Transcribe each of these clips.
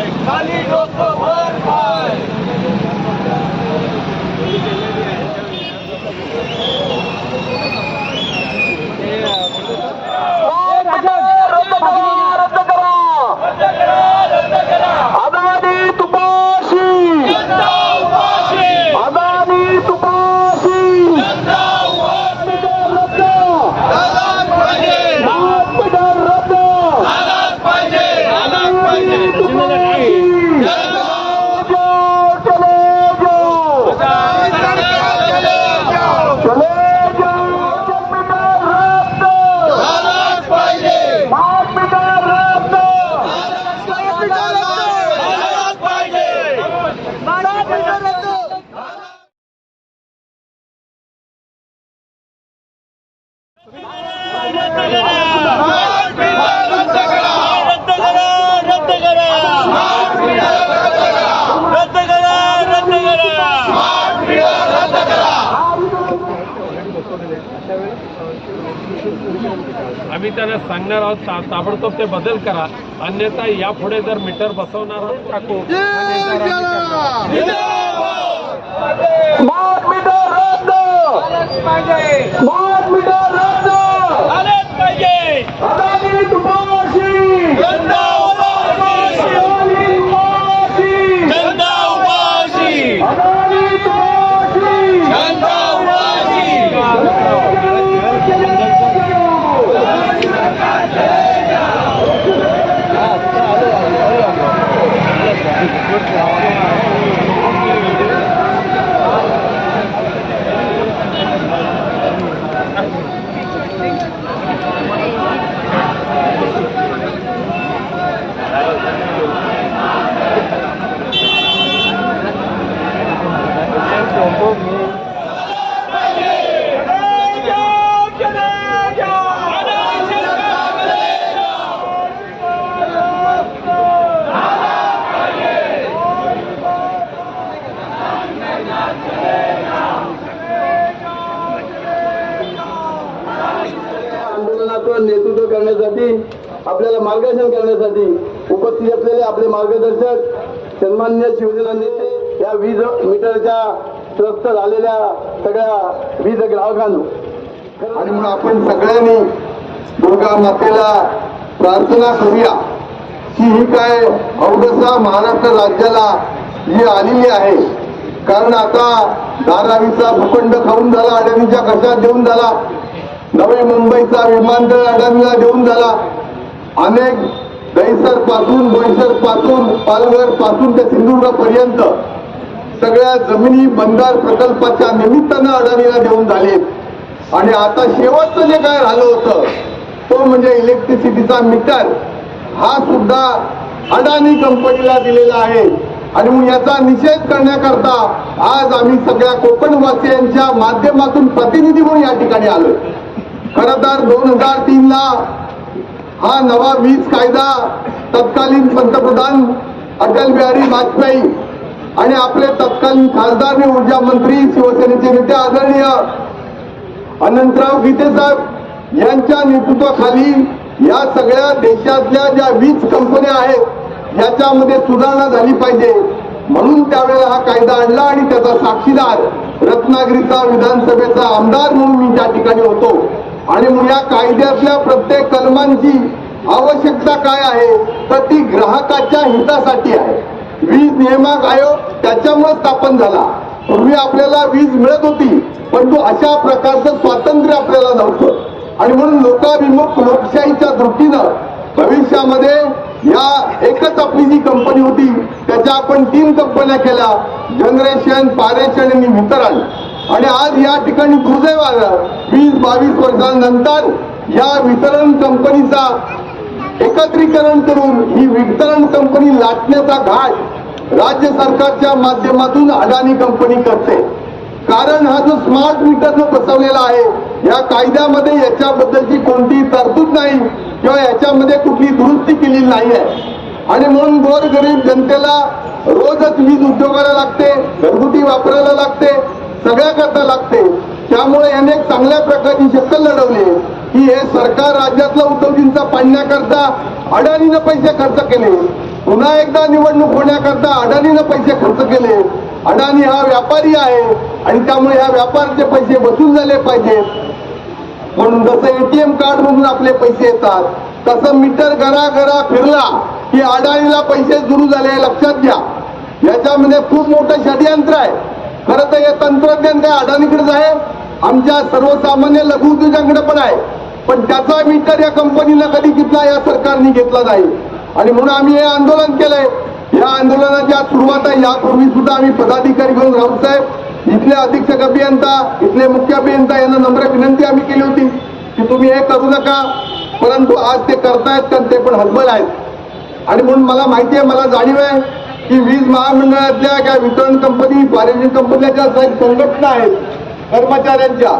करायचं काय खाली डोकं वर पाय अदानी तुपाशी अदानी तुपाशी रद्द करा रद्द करा रद्द करा रद्द करा आम्ही त्यांना सांगणार आहोत ता- ताबडतोब ते बदल करा. अन्यथा यापुढे जर मीटर बसवणार आहोत टाकू. मीटर रद्द स्मार्ट मीटर रद्द आलेच पाहिजे अदानी तुपाशी जनता उपाशी अदानी तुपाशी जनता उपाशी अदानी तुपाशी जनता उपाशी आंदोलनाचं नेतृत्व करण्यासाठी आपल्याला मार्गदर्शन करण्यासाठी उपस्थित असलेले आपले मार्गदर्शक सन्मान्य शिवसेना नेते या वीज मीटरच्या त्रस्त झालेल्या सगळ्या वीज ग्राहकांनो. आणि म्हणून आपण सगळ्यांनी दुर्गा मातेला प्रार्थना करूया की ही काय अवघसा महाराष्ट्र राज्याला जी आलेली आहे. कारण आता धारावीचा भूखंड खाऊन झाला अडाणीच्या कशात देऊन झाला. नवी मुंबईचा विमानतळ अडाणीला देऊन झाला. अनेक दहिसरपासून बोईसरपासून पालघरपासून ते सिंधुदुर्ग पर्यंत सगळ्या जमिनी बंदार प्रकल्पाच्या निमित्तानं अडाणीला देऊन झाले. आणि आता शेवटचं जे काय राहिलं होतं तो म्हणजे इलेक्ट्रिसिटीचा मीटर. हा सुद्धा अडाणी कंपनीला दिलेला आहे. आणि मग याचा निषेध करण्याकरता आज आम्ही सगळ्या कोकणवासियांच्या माध्यमातून प्रतिनिधी म्हणून या ठिकाणी आलोय. खर तर दोन हजार तीन ला हा नवा वीज कायदा तत्कालीन पंतप्रधान अटल बिहारी वाजपेयी आणि आपले तत्कालीन खासदार आणि ऊर्जा मंत्री शिवसेनेचे नेते आदरणीय अनंतराव गीते साहेब यांच्या नेतृत्वाखाली या सगळ्या देशातल्या ज्या वीज कंपन्या आहेत याच्यामध्ये सुधारणा झाली पाहिजे. म्हणून त्यावेळेला हा कायदा आणला आणि त्याचा साक्षीदार रत्नागिरीचा विधानसभेचा आमदार म्हणून मी त्या ठिकाणी होतो. आणि मग या कायद्यातल्या प्रत्येक कलमांची आवश्यकता काय आहे तर ती ग्राहकाच्या हितासाठी आहे. वीज नियामक आयोग त्याच्यामुळे स्थापन झाला. पूर्वी आपल्याला वीज मिळत होती परंतु अशा प्रकारचं स्वातंत्र्य आपल्याला नव्हतं. आणि म्हणून लोकाभिमुख लोकशाहीच्या दृष्टीनं भविष्यामध्ये या एकच आपली जी कंपनी होती त्याच्या आपण तीन कंपन्या केल्या जनरेशन पारेषण आणि वितरण. आणि आज या ठिकाणी दुर्दैवानं वीस बावीस वर्षांनंतर या वितरण कंपनीचा एकत्रीकरण करून ही वितरण कंपनी लाटण्याचा घाट राज्य सरकारच्या माध्यमातून अडाणी कंपनी करते. कारण हा जो स्मार्ट मीटर जो बसवलेला आहे या कायद्यामध्ये याच्याबद्दलची कोणतीही तरतूद नाही किंवा याच्यामध्ये कुठली दुरुस्ती केलेली नाही आहे. आणि म्हणून गोरगरीब जनतेला रोजच वीज उद्योगाला लागते घरगुती वापरायला लागते सगळ्या करता लागते. त्यामुळे याने एक चांगल्या प्रकारची शक्कल लढवली. की हे सरकार राज्यातलं उद्धवजींचा पाडण्याकरता अडाणीनं पैसे खर्च केले. पुन्हा एकदा निवडणूक होण्याकरता अडाणीनं पैसे खर्च केले. अडाणी हा व्यापारी आहे आणि त्यामुळे ह्या व्यापाराचे पैसे वसूल झाले पाहिजेत. म्हणून जसं एटीएम कार्ड मधून आपले पैसे येतात तसं मीटर घरा फिरला की अडाणीला पैसे सुरू झाले. लक्षात घ्या. याच्यामध्ये खूप मोठं षडयंत्र आहे. खरं तर हे तंत्रज्ञान काय अडाणीकडेच आहे. आमच्या सर्वसामान्य लघु उद्योजकांकडे पण आहे. पण त्याचा मीटर या कंपनीनं कधी घेतला या सरकारने घेतला नाही. आणि म्हणून आम्ही हे आंदोलन केलंय. या आंदोलनाच्या सुरुवात आहे. यापूर्वी सुद्धा आम्ही पदाधिकारी घेऊन राऊत साहेब इथले अधीक्षक अभियंता इथले मुख्य अभियंता यांना नम्र विनंती आम्ही केली होती की तुम्ही हे करू नका. परंतु आज ते करतायत कारण ते पण हतबल आहेत. आणि म्हणून मला माहिती आहे मला जाणीव आहे की वीज महामंडळातल्या काय वितरण कंपनी पारिजित कंपन्या ज्या संघटना आहेत कर्मचाऱ्यांच्या.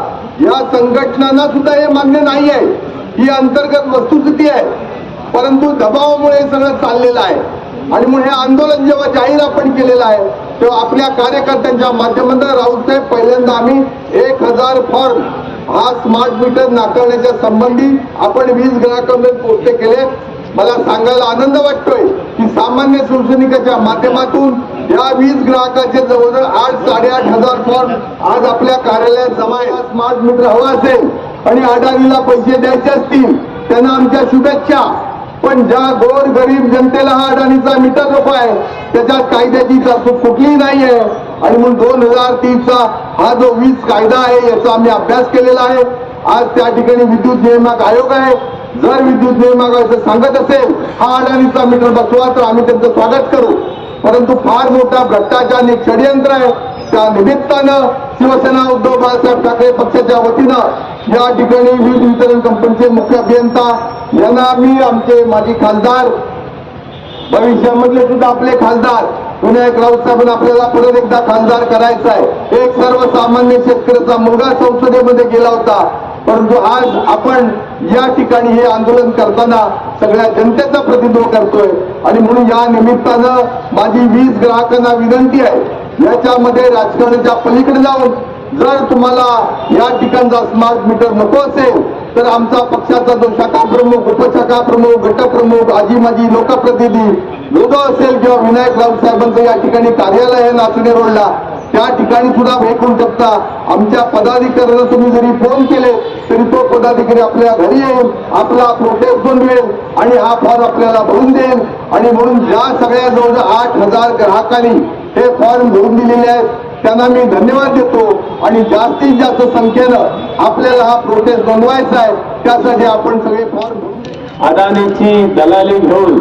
या संघटनांना सुद्धा हे मान्य नाही आहे ही अंतर्गत वस्तुस्थिती आहे. परंतु दबावामुळे सगळं चाललेलं आहे. आणि म्हणून हे आंदोलन जेव्हा जाहीर आपण केलेलं आहे तेव्हा आपल्या कार्यकर्त्यांच्या माध्यमातून राऊतसाहेब पहिल्यांदा आम्ही एक हजार फॉर्म हा स्मार्ट मीटर नाकारण्याच्या संबंधी आपण वीज ग्राहकांमध्ये पोहोचते केले. मला सांगायला आनंद वाटतोय. सामान्य शिवसैनिकाच्या माध्यमातून या वीज ग्राहकाचे जवळजवळ आठ साडेआठ हजार फॉर्म आज आपल्या कार्यालयात जमा स्मार्ट मीटर हवा असेल आणि अडाणीला पैसे द्यायचे असतील त्यांना आमच्या शुभेच्छा. पण ज्या गोर गरीब जनतेला हा अडाणीचा मीटर नको आहे त्याच्यात कायद्याची तरतूद कुठलीही नाही आहे. आणि म्हणून दोन हजार तीनचा हा जो वीज कायदा आहे याचा आम्ही अभ्यास केलेला आहे. आज त्या ठिकाणी विद्युत नियामक आयोग आहे. जर विद्युत बिल मागायचं सांगत असेल हा अडाणीचा मीटर बसवा तर आम्ही त्यांचं स्वागत करू. परंतु फार मोठा भ्रष्टाचार आणि षडयंत्र आहे. त्या निमित्तानं शिवसेना उद्धव बाळासाहेब ठाकरे पक्षाच्या वतीनं या ठिकाणी वीज वितरण कंपनीचे मुख्य अभियंता यांना आम्ही आमचे माजी खासदार भविष्यामधले सुद्धा आपले खासदार विनायक राऊत साहेबांना आपल्याला परत एकदा खासदार करायचा आहे. एक सर्वसामान्य शेतकऱ्याचा मुलगा संसदेमध्ये गेला होता. परंतु आज आपण या ठिकाणी हे आंदोलन करताना सगळ्या जनतेचा प्रतिनिधित्व करतोय. आणि म्हणून या निमित्तानं माझी वीज ग्राहकांना विनंती आहे याच्यामध्ये राजकारणाच्या पलीकडे जाऊन जर तुम्हाला या ठिकाणचा स्मार्ट मीटर नको असेल तर आमचा पक्षाचा जो शाखा प्रमुख उपशाखा प्रमुख गटप्रमुख आजी माजी लोकप्रतिनिधी लोधो असेल किंवा विनायक राऊत साहेबांचं या ठिकाणी कार्यालय आहे नाचणे रोडला त्या ठिकाणी सुद्धा भेटून शकता. आमच्या पदाधिकाऱ्याला तुम्ही जरी फोन केले तरी तो पदाधिकारी आपल्या घरी येईल आपला प्रोटेस्ट बनवेल आणि हा फॉर्म आपल्याला भरून देईल. आणि म्हणून ज्या सगळ्या जवळ आठ हजार ग्राहकांनी हे फॉर्म भरून दिलेले आहेत त्यांना मी धन्यवाद देतो. आणि जास्तीत जास्त संख्येनं आपल्याला हा प्रोटेस्ट नोंदवायचा आहे त्यासाठी आपण सगळे फॉर्म अदानीची दलाली घेऊन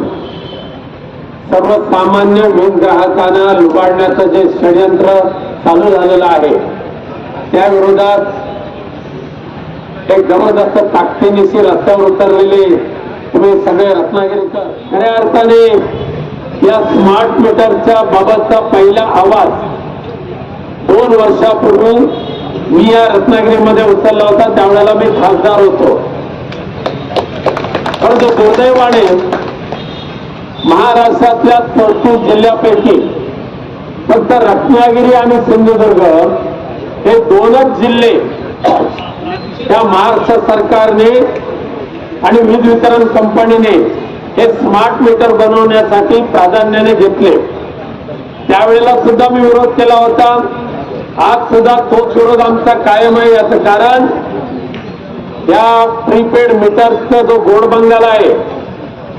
सर्वसामान्य वीज ग्राहकांना लुबाडण्याचं जे षडयंत्र चालू झालेलं आहे त्या विरोधात एक जबरदस्त ताकदीनिशी रस्त्यावर उतरलेले तुम्ही सगळे रत्नागिरीकर खऱ्या अर्थाने या स्मार्ट मीटरच्या बाबतचा पहिला आवाज दोन वर्षापूर्वी मी या रत्नागिरीमध्ये उचलला होता त्यावेळेला मी खासदार होतो. परंतु दुर्दैवाने महाराष्ट्रातल्या चौतीस जिल्ह्यापैकी फक्त रत्नागिरी आणि सिंधुदुर्ग हे दोनच जिल्हे त्या महाराष्ट्र सरकारने आणि वीज वितरण कंपनीने हे स्मार्ट मीटर बनवण्यासाठी प्राधान्याने घेतले. त्यावेळेला सुद्धा मी विरोध केला होता. आज सुद्धा तोच विरोध आमचा कायम आहे याचं कारण या प्रीपेड मीटरचा जो गोडबंगाल आहे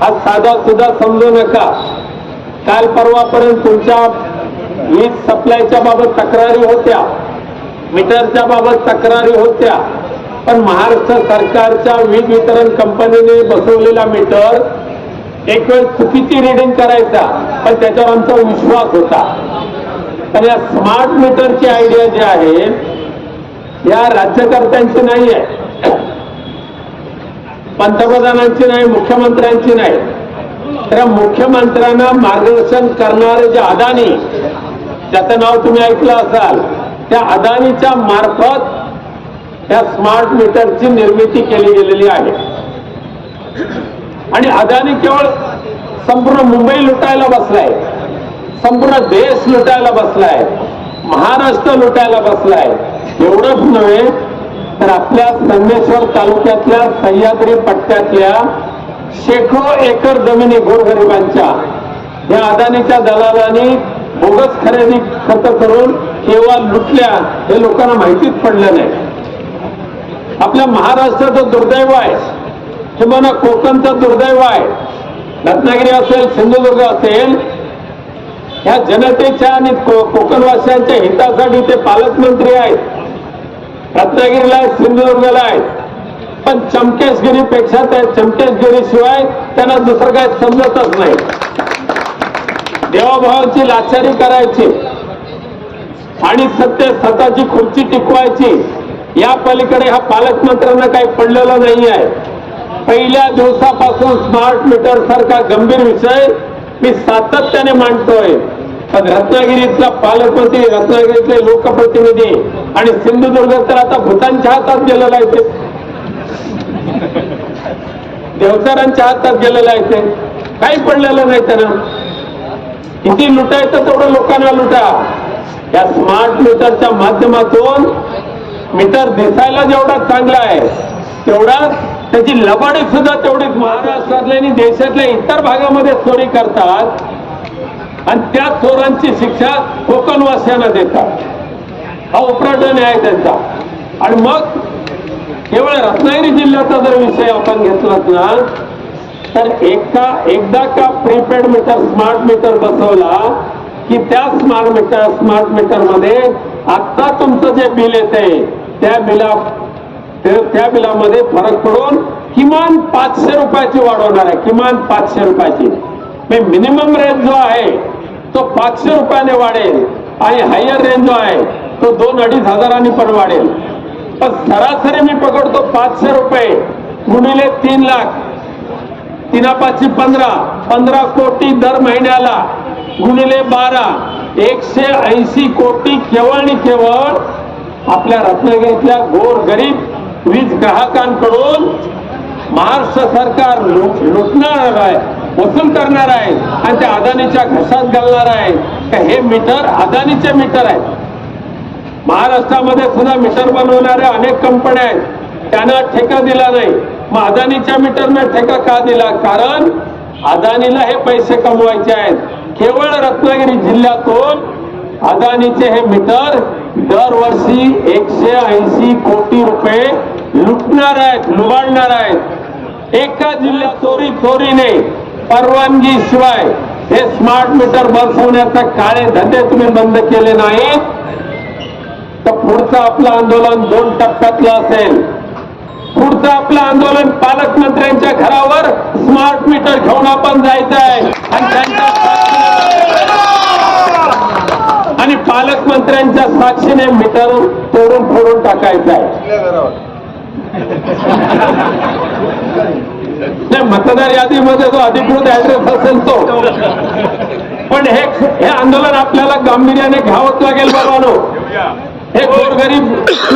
हा साधा सुद्धा समजू नका. काल परवापर्यंत तुमच्या वीज सप्लायच्या बाबत तक्रारी होत्या. मीटरच्या बाबत तक्रारी होत्या. पण महाराष्ट्र सरकारच्या वीज वितरण कंपनीने बसवलेला मीटर एक वेळ चुकीची रिडिंग करायचा पण त्याच्यावर आमचा विश्वास होता. पण या स्मार्ट मीटरची आयडिया जी आहे या राज्यकर्त्यांची नाही आहे पंतप्रधानांची नाही मुख्यमंत्र्यांची नाही. तर मुख्यमंत्र्यांना मार्गदर्शन करणारे जे अदानी ज्याचं नाव तुम्ही ऐकलं असाल त्या अदानीच्या मार्फत या स्मार्ट मीटरची निर्मिती केली गेलेली आहे. आणि अदानी केवळ संपूर्ण मुंबई लुटायला बसलाय संपूर्ण देश लुटायला बसलाय महाराष्ट्र लुटायला बसलाय. एवढंच नव्हे तर आपल्या संगमेश्वर तालुक्यातल्या सह्याद्री पट्ट्यातल्या शेकडो एकर जमिनी गोरगरिबांच्या या अदानीच्या दलालांनी बोगस खरेदी खर्च करून केव्हा लुटल्या हे लोकांना माहितीच पडलं नाही. आपल्या महाराष्ट्राचं दुर्दैव आहे. किंवा कोकणचं दुर्दैव आहे. रत्नागिरी असेल सिंधुदुर्ग असेल ह्या जनतेच्या आणि कोकणवासियांच्या हितासाठी ते पालकमंत्री आहेत. रत्नागिरीला आहेत सिंधुदुर्गला आहेत पण चमकेशगिरीपेक्षा त्या चमकेशगिरीशिवाय त्यांना दुसरं काय समजतच नाही. देवाभावाची लाचारी करायची आणि सत्य स्वतःची खुर्ची टिकवायची या पलीकडे हा पालकमंत्र्यांना काही पडलेलं नाही आहे. पहिल्या दिवसापासून स्मार्ट मीटर सारखा गंभीर विषय मी सातत्याने मांडतोय. पण रत्नागिरीचा पालकमंत्री रत्नागिरीतले लोकप्रतिनिधी आणि सिंधुदुर्ग तर आता भूतांच्या हातात गेलेला आहे ते. देवचारांच्या हातात गेलेलं आहे ते. काही पडलेलं नाही त्यांना. किती लुटायचं तेवढं लोकांना लुटा. या स्मार्ट मीटरच्या माध्यमातून मीटर दिसायला जेवढा चांगला आहे तेवढाच त्याची लबाडी सुद्धा तेवढीच महाराष्ट्रातल्या आणि देशातल्या इतर भागामध्ये चोरी करतात. आणि त्या चोरांची शिक्षा कोकणवासियांना देतात. हा उपराट न्याय त्यांचा. आणि मग केवळ रत्नागिरी जिल्ह्याचा जर विषय आपण घेतलात ना तर एका एकदा का प्रीपेड मीटर स्मार्ट मीटर बसवला की त्या स्मार्ट मीटर स्मार्ट मीटरमध्ये आता तुमचं जे बिल येते त्या बिला त्या बिलामध्ये फरक पडून किमान पाचशे रुपयाची वाढवणार आहे. किमान पाचशे रुपयाची. म्हणजे मिनिमम रेट जो आहे तो पाचशे रुपयाने वाढेल. आणि हायर रेंज जो आहे तो दोन अडीच हजारांनी पण वाढेल. पण सरासरी मी पकडतो पाचशे रुपये गुणिले तीन लाख. तीना पाचशे पंधरा. पंधरा कोटी दर महिन्याला गुणिले बारा. एकशे ऐंशी कोटी केवळ आणि केवळ आपल्या रत्नागिरीतल्या गोर गरीब वीज ग्राहकांकडून महाराष्ट्र सरकार लुटणार आहे. वसूल करणार आहे आणि त्या अदानीच्या घशात घालणार आहे. तर हे मीटर अदानीचे मीटर आहेत महाराष्ट्रामध्ये सुद्धा मीटर बनवणाऱ्या अनेक कंपन्या आहेत. त्यांना ठेका दिला नाही. मग अदानीच्या मीटरने ठेका का दिला? कारण अदानीला हे पैसे कमवायचे आहेत. केवळ रत्नागिरी जिल्ह्यातून अदानीचे हे मीटर दरवर्षी एकशे ऐंशी कोटी रुपये लुटणार आहेत लुबाडणार आहेत. एका जिल्ह्यात चोरी चोरीने परवानगी शिवाय हे स्मार्ट मीटर बसवण्याचा काळे धंदे तुम्ही बंद केले नाहीत तर पुढचं आपलं आंदोलन दोन टप्प्यातलं असेल. पुढचं आपलं आंदोलन पालकमंत्र्यांच्या घरावर स्मार्ट मीटर घेऊन आपण जायचं आहे आणि त्यांच्या आणि पालकमंत्र्यांच्या साक्षीने मीटर तोडून फोडून टाकायचं आहे नाही मतदार यादीमध्ये जो अधिकृत ऍड्रेस असेल तो. पण हे हे आंदोलन आपल्याला गांभीर्याने घ्यावंच लागेल बाबानो. हे गोरगरीब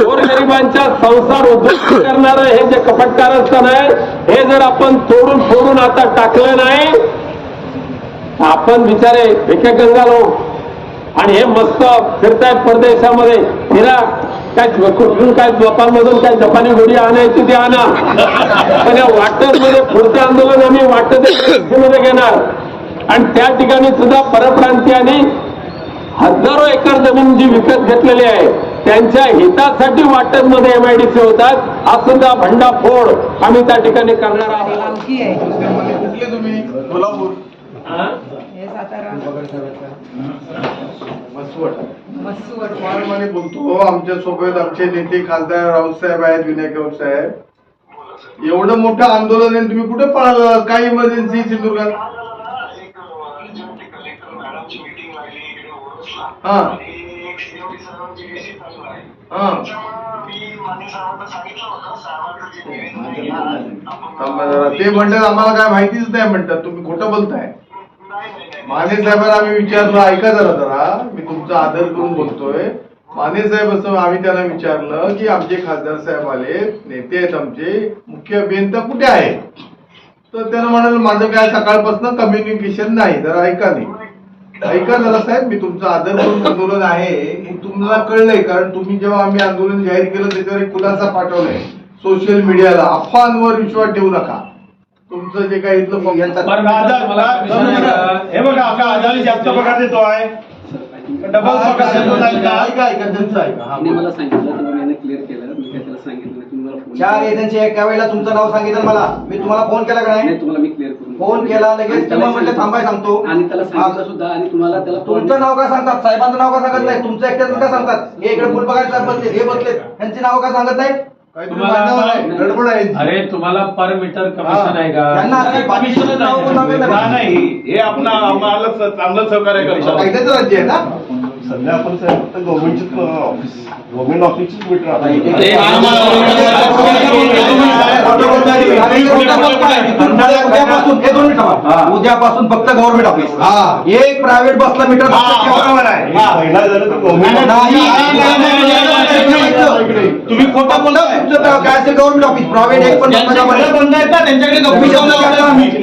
गोरगरिबांच्या संसार उद्ध्वस्त करणारं हे जे कपट कारस्थान आहे हे जर आपण तोडून फोडून आता टाकलं नाही आपण बिचारे भिके गंगालो. आणि हे मस्त फिरतायत परदेशामध्ये. फिरा काय कुठून काय जपानमधून काय जपानी घोडी आणायची ती आणा. पण या वाटत मध्ये पुढचं आंदोलन आम्ही वाटत मध्ये घेणार. आणि त्या ठिकाणी सुद्धा परप्रांतीयांनी हजारो एकर जमीन जी विकत घेतलेली आहे त्यांच्या हितासाठी वाटत मध्ये एमआयडीसी होतात. हा सुद्धा भंडाफोड आम्ही त्या ठिकाणी करणार आहोत. कोल्हापूर. हे बोलतो. हो, आमच्यासोबत आमचे नेते खासदार राऊतसाहेब आहेत विनायक राऊत साहेब. एवढं मोठं आंदोलन आहे तुम्ही कुठे पळाला? काय इमर्जन्सी सिंधुदुर्गात हा. ते म्हणतात आम्हाला काय माहितीच नाही म्हणतात. तुम्ही खोटं बोलताय. माने साहेबांना आम्ही विचारतो ऐका जरा जरा. मी तुमचा आदर करून बोलतोय. माने साहेब असं आम्ही त्यांना विचारलं की आमचे खासदार साहेब आले नेते आहेत आमचे मुख्य अभियंता कुठे आहे? तर त्यानं म्हणाल माझं काय सकाळपासून कम्युनिकेशन नाही जरा ऐका नाही ऐका जरा साहेब मी तुमचं आदर करून आंदोलन आहे. हे तुम्हाला कळलंय कारण तुम्ही जेव्हा आम्ही आंदोलन जाहीर केलं त्याच्यावर एक खुलासा पाठवलाय. सोशल मीडियाला अफवांवर विश्वास ठेवू नका. तुमचं जे काही इथलं हे बघा आता अदानी जास्त पगार देतो आहे. डबल पगार देतो नाही का ऐका ऐका त्यांचं ऐका. हा, त्यांनी मला सांगितलं तेव्हा मी क्लिअर केलं. मी काय त्याला सांगितलं नाही तुम्ही मला फोन चार एजन्सी एका वेळेला तुमचं नाव सांगितलं मला. मी तुम्हाला फोन केला का नाही? नाही तुम्हाला मी क्लिअर करून फोन केला लगेच आणि त्याला तुम्हाला म्हटलं थांबाय सांगतो. आणि त्याला सांगितलं सुद्धा आणि तुम्हाला त्याला तुमचं नाव का सांगतात? साहेबांचं नाव का सांगत नाही? तुमचं एकट्याचं का सांगतात? हे इकडे फुल बघायला साहेब बसले हे बसले त्यांची नाव का सांगत नाही गडबड आहे. अरे तुम्हाला पर मीटर कमिशन आहे का? नाही. हे आपण आम्हाला चांगलं सहकार्य कायद्याचं राज्य आहे ना? सध्या आपण साहेब फक्त ऑफिस गव्हर्नमेंट ऑफिसचीच मीटर आता उद्यापासून हे फक्त गव्हर्नमेंट ऑफिस हा. एक प्रायव्हेट बसला मीटर महिना झालं तर गव्हर्नमेंट तुम्ही खोटं बोलताय काय असेल गव्हर्नमेंट ऑफिस प्रायव्हेट एक पण बसला त्यांच्याकडे.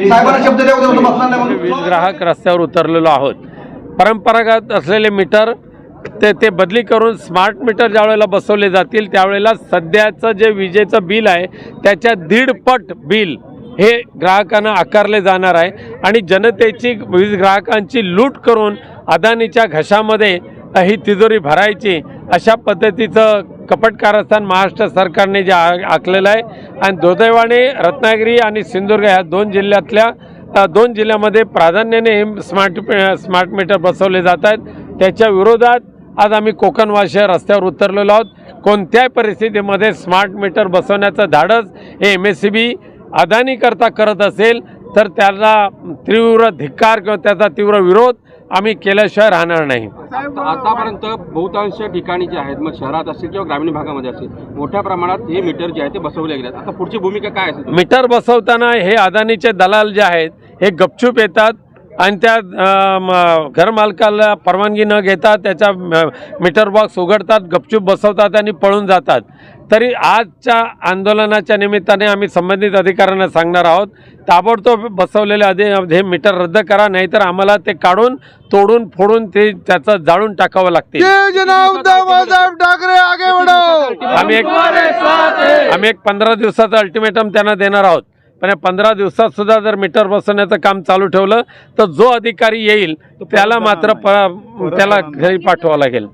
साहेबांना शब्द द्या उद्या बसणार नाही वीज ग्राहक रस्त्यावर उतरलेलो आहोत परंपरागत असलेले मीटर ते ते बदली करून स्मार्ट मीटर ज्यावेळेला बसवले जातील त्यावेळेला सध्याचं जे विजेचं बिल आहे त्याच्या दीडपट बिल हे ग्राहकांना आकारले जाणार आहे. आणि जनतेची वीज ग्राहकांची लूट करून अदानीच्या घशामध्ये ही तिजोरी भरायची अशा पद्धतीचं कपट कारस्थान महाराष्ट्र सरकारने जे आखलेलं आहे. आणि दुर्दैवाने रत्नागिरी आणि सिंधुदुर्ग ह्या दोन जिल्ह्यातल्या दोन जिल्ह्यामध्ये प्राधान्याने हे स्मार्ट स्मार्ट मीटर बसवले जात आहेत. त्याच्या विरोधात आज आम्ही कोकणवासी रस्त्यावर उतरलेलो आहोत. कोणत्याही परिस्थितीमध्ये स्मार्ट मीटर बसवण्याचं धाडस हे एम एस सी बी अदानीकरता करत असेल तर त्याला तीव्र धिक्कार किंवा त्याचा तीव्र विरोध आम्ही केल्याशिवाय राहणार नाही. आतापर्यंत बहुतांश ठिकाणी जे आहेत मग शहरात असेल किंवा ग्रामीण भागामध्ये असेल मोठ्या प्रमाणात हे मीटर जे आहे ते बसवले गेले आता पुढची भूमिका काय असेल? मीटर बसवताना हे अदानीचे दलाल जे आहेत हे गपचूप येतात आणि त्या घरमालकाला परवानगी न घेता त्याच्या म, मीटर बॉक्स उघडतात गपचूप बसवतात आणि पळून जातात. तरी आजच्या आंदोलनाच्या निमित्ताने आम्ही संबंधित अधिकाऱ्यांना सांगणार आहोत ताबडतोब बसवलेले अधि हे मीटर रद्द करा नाहीतर आम्हाला ते काढून तोडून फोडून ते त्याचं जाळून टाकावं लागतील. आम्ही एक आम्ही एक पंधरा दिवसाचं अल्टिमेटम त्यांना देणार आहोत. पण या पंधरा दिवसात सुद्धा जर मीटर बसवण्याचं काम चालू ठेवलं तर जो अधिकारी येईल त्याला मात्र प- त्याला घरी पाठवावं लागेल.